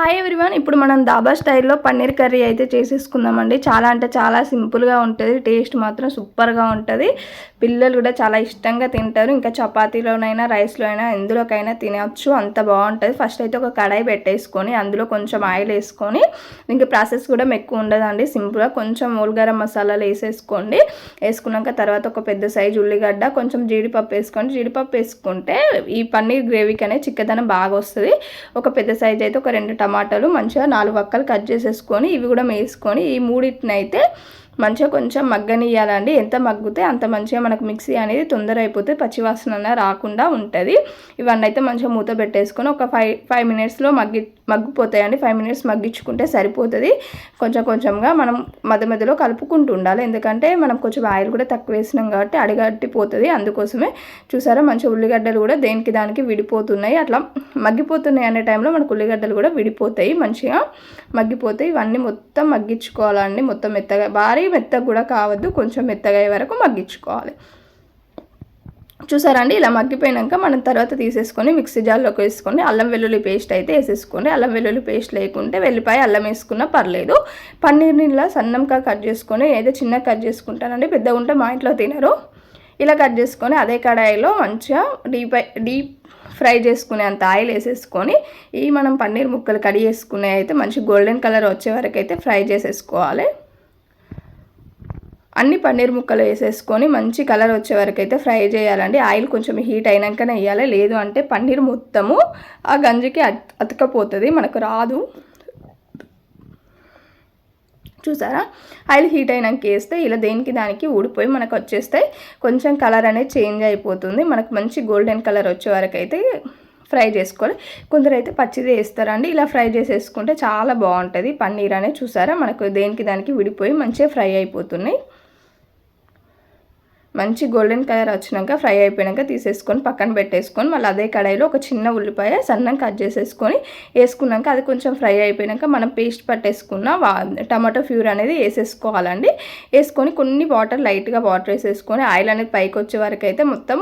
Hi everyone ఇప్పుడు మనం దాబా స్టైల్లో పన్నీర్ కర్రీ అయితే చేసేసుకుందామండి. చాలా అంటే చాలా సింపుల్గా ఉంటుంది. టేస్ట్ మాత్రం సూపర్గా ఉంటుంది. పిల్లలు కూడా చాలా ఇష్టంగా తింటారు. ఇంకా చపాతీలోనైనా రైస్లో అయినా ఎందులోకైనా తినవచ్చు అంత బాగుంటుంది. ఫస్ట్ అయితే ఒక కడాయి పెట్టేసుకొని అందులో కొంచెం ఆయిల్ వేసుకొని ఇంకా ప్రాసెస్ కూడా ఎక్కువ ఉండదండి. సింపుల్గా కొంచెం మూలగరం మసాలాలు వేసేసుకోండి. వేసుకున్నాక తర్వాత ఒక పెద్ద సైజు ఉల్లిగడ్డ కొంచెం జీడిపప్పు వేసుకోండి. జీడిపప్పు వేసుకుంటే ఈ పన్నీర్ గ్రేవీకి అనేది చిక్కదనం బాగా వస్తుంది ఒక పెద్ద సైజు అయితే ఒక రెండు టమాటాలు మంచిగా నాలుగు వక్కలు కట్ చేసేసుకొని ఇవి కూడా వేసుకొని ఈ మూడింటిని అయితే మంచిగా కొంచెం మగ్గనియాలండి ఎంత మగ్గితే అంత మంచిగా మనకు మిక్సీ అనేది తొందర అయిపోతే పచ్చివాసన రాకుండా ఉంటుంది. ఇవన్నీ అయితే మంచిగా మూత పెట్టేసుకొని ఒక ఫైవ్ ఫైవ్ మినిట్స్లో మగ్గి మగ్గిపోతాయండి. ఫైవ్ మినిట్స్ మగ్గించుకుంటే సరిపోతుంది. కొంచెం కొంచెంగా మనం మధ్య మధ్యలో కలుపుకుంటూ ఉండాలి. ఎందుకంటే మనం కొంచెం ఆయిల్ కూడా తక్కువ వేసినాం కాబట్టి అడిగట్టిపోతుంది. అందుకోసమే చూసారా మంచిగా ఉల్లిగడ్డలు కూడా దేనికి దానికి విడిపోతున్నాయి. అట్లా మగ్గిపోతున్నాయి అనే టైంలో మనకు ఉల్లిగడ్డలు కూడా విడిపోతాయి. మంచిగా మగ్గిపోతాయి. ఇవన్నీ మొత్తం మగ్గించుకోవాలండి. మొత్తం మెత్తగా భారీ మెత్తగా కూడా కావద్దు కొంచెం మెత్తగా అయ్యే వరకు మగ్గించుకోవాలి. చూసారండి? ఇలా మగ్గిపోయాక మనం తర్వాత తీసేసుకొని మిక్సీ జార్లోకి వేసుకొని అల్లం వెల్లుల్లి పేస్ట్ అయితే వేసేసుకోండి. అల్లం వెల్లుల్లి పేస్ట్ లేకుంటే వెల్లిపాయ అల్లం వేసుకున్నా పర్లేదు. పన్నీర్ని ఇలా సన్నంగా కట్ చేసుకొని ఏదో చిన్నగా కట్ చేసుకుంటానండి పెద్దగా ఉంటే మా ఇంట్లో తినరు. ఇలా కట్ చేసుకొని అదే కడాయిలో మంచిగా డీప్ డీప్ ఫ్రై చేసుకునే అంత ఆయిల్ వేసేసుకొని ఈ మనం పన్నీర్ ముక్కలు కడిగేసుకునే అయితే మంచి గోల్డెన్ కలర్ వచ్చే వరకు అయితే ఫ్రై చేసేసుకోవాలి. అన్ని పన్నీర్ ముక్కలు వేసేసుకొని మంచి కలర్ వచ్చే వరకు అయితే ఫ్రై చేయాలండి. ఆయిల్ కొంచెం హీట్ అయినాకనే వేయాలి. లేదు అంటే పన్నీర్ మొత్తము ఆ గంజికి అతకపోతుంది. మనకు రాదు. చూసారా? ఆయిల్ హీట్ అయినాక వేస్తే ఇలా దేనికి దానికి ఊడిపోయి మనకు వచ్చేస్తే కొంచెం కలర్ అనేది చేంజ్ అయిపోతుంది. మనకు మంచి గోల్డెన్ కలర్ వచ్చే వరకు అయితే ఫ్రై చేసుకోవాలి. కొందరు అయితే పచ్చిది వేస్తారండి. ఇలా ఫ్రై చేసేసుకుంటే చాలా బాగుంటుంది. పన్నీర్ అనేది చూసారా? మనకు దేనికి దానికి విడిపోయి మంచిగా ఫ్రై అయిపోతున్నాయి. మంచి గోల్డెన్ కలర్ వచ్చినాక ఫ్రై అయిపోయాక తీసేసుకొని పక్కన పెట్టేసుకొని మళ్ళీ అదే కడాయిలో ఒక చిన్న ఉల్లిపాయ సన్నం కట్ చేసేసుకొని వేసుకున్నాక అది కొంచెం ఫ్రై అయిపోయాక మనం పేస్ట్ పట్టేసుకున్న టమాటో ప్యూర్ అనేది వేసేసుకోవాలండి. వేసుకొని కొన్ని వాటర్ లైట్గా వాటర్ వేసేసుకొని ఆయిల్ అనేది పైకి వచ్చే వరకు అయితే మొత్తం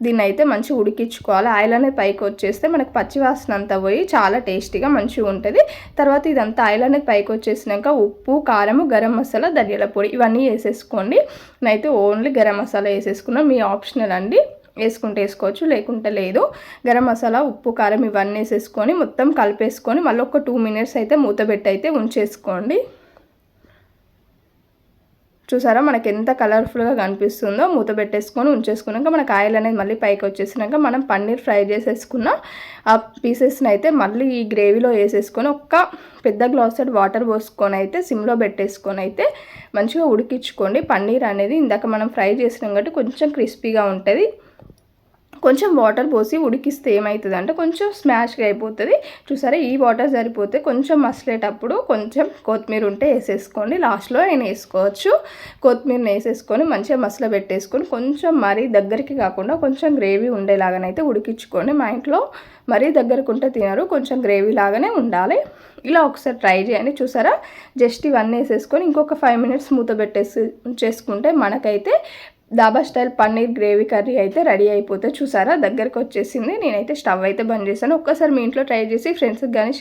దీన్ని అయితే మంచిగా ఉడికించుకోవాలి. ఆయిల్ అనేది పైకి వచ్చేస్తే మనకు పచ్చివాసన అంతా పోయి చాలా టేస్టీగా మంచిగా ఉంటుంది. తర్వాత ఇదంతా ఆయిల్ అనేది పైకి వచ్చేసినాక ఉప్పు కారము గరం మసాలా ధనియాల పొడి ఇవన్నీ వేసేసుకోండి. నేనైతే ఓన్లీ గరం మసాలా వేసేసుకున్నాను మీ ఆప్షనల్ అండి. వేసుకుంటే వేసుకోవచ్చు లేకుంటే లేదు. గరం మసాలా ఉప్పు కారం ఇవన్నీ వేసేసుకొని మొత్తం కలిపేసుకొని మళ్ళీ ఒక టూ మినిట్స్ అయితే మూత పెట్టి అయితే ఉంచేసుకోండి. చూసారా? మనకి ఎంత కలర్ఫుల్గా కనిపిస్తుందో మూత పెట్టేసుకొని ఉంచేసుకున్నాక మనకు ఆయిల్ అనేది మళ్ళీ పైకి వచ్చేసినాక మనం పన్నీర్ ఫ్రై చేసేసుకున్న ఆ పీసెస్ని అయితే మళ్ళీ ఈ గ్రేవీలో వేసేసుకొని ఒక్క పెద్ద గ్లాసెడ్ వాటర్ పోసుకొని అయితే సిమ్లో పెట్టేసుకొని అయితే మంచిగా ఉడికించుకోండి. పన్నీర్ అనేది ఇందాక మనం ఫ్రై చేసినాం కాబట్టి కొంచెం క్రిస్పీగా ఉంటుంది. కొంచెం వాటర్ పోసి ఉడికిస్తే ఏమవుతుంది అంటే కొంచెం స్మాష్గా అయిపోతుంది. చూసారా? ఈ వాటర్ సరిపోతే కొంచెం మసలేటప్పుడు కొంచెం కొత్తిమీర ఉంటే వేసేసుకోండి. లాస్ట్లో నేను వేసుకోవచ్చు. కొత్తిమీరని వేసేసుకొని మంచిగా మసల పెట్టేసుకొని కొంచెం మరీ దగ్గరికి కాకుండా కొంచెం గ్రేవీ ఉండేలాగానైతే ఉడికించుకోండి. మా ఇంట్లో మరీ దగ్గరకు ఉంటే తినరు. కొంచెం గ్రేవీ లాగానే ఉండాలి. ఇలా ఒకసారి ట్రై చేయండి. చూసారా? జస్ట్ ఇవన్నీ వేసేసుకొని ఇంకొక ఫైవ్ మినిట్స్ మూత పెట్టేసి చేసుకుంటే మనకైతే dhaba style paneer gravy curry అయితే రెడీ అయిపోతే చూసారా? దగ్గరకు వచ్చేసింది. నేనైతే స్టవ్ అయితే బంద్ చేశాను. ఒక్కసారి మీ ఇంట్లో ట్రై చేసి ఫ్రెండ్స్కి కానీ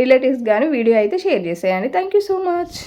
రిలేటివ్స్ కానీ వీడియో అయితే షేర్ చేసేయండి. Thank you so much.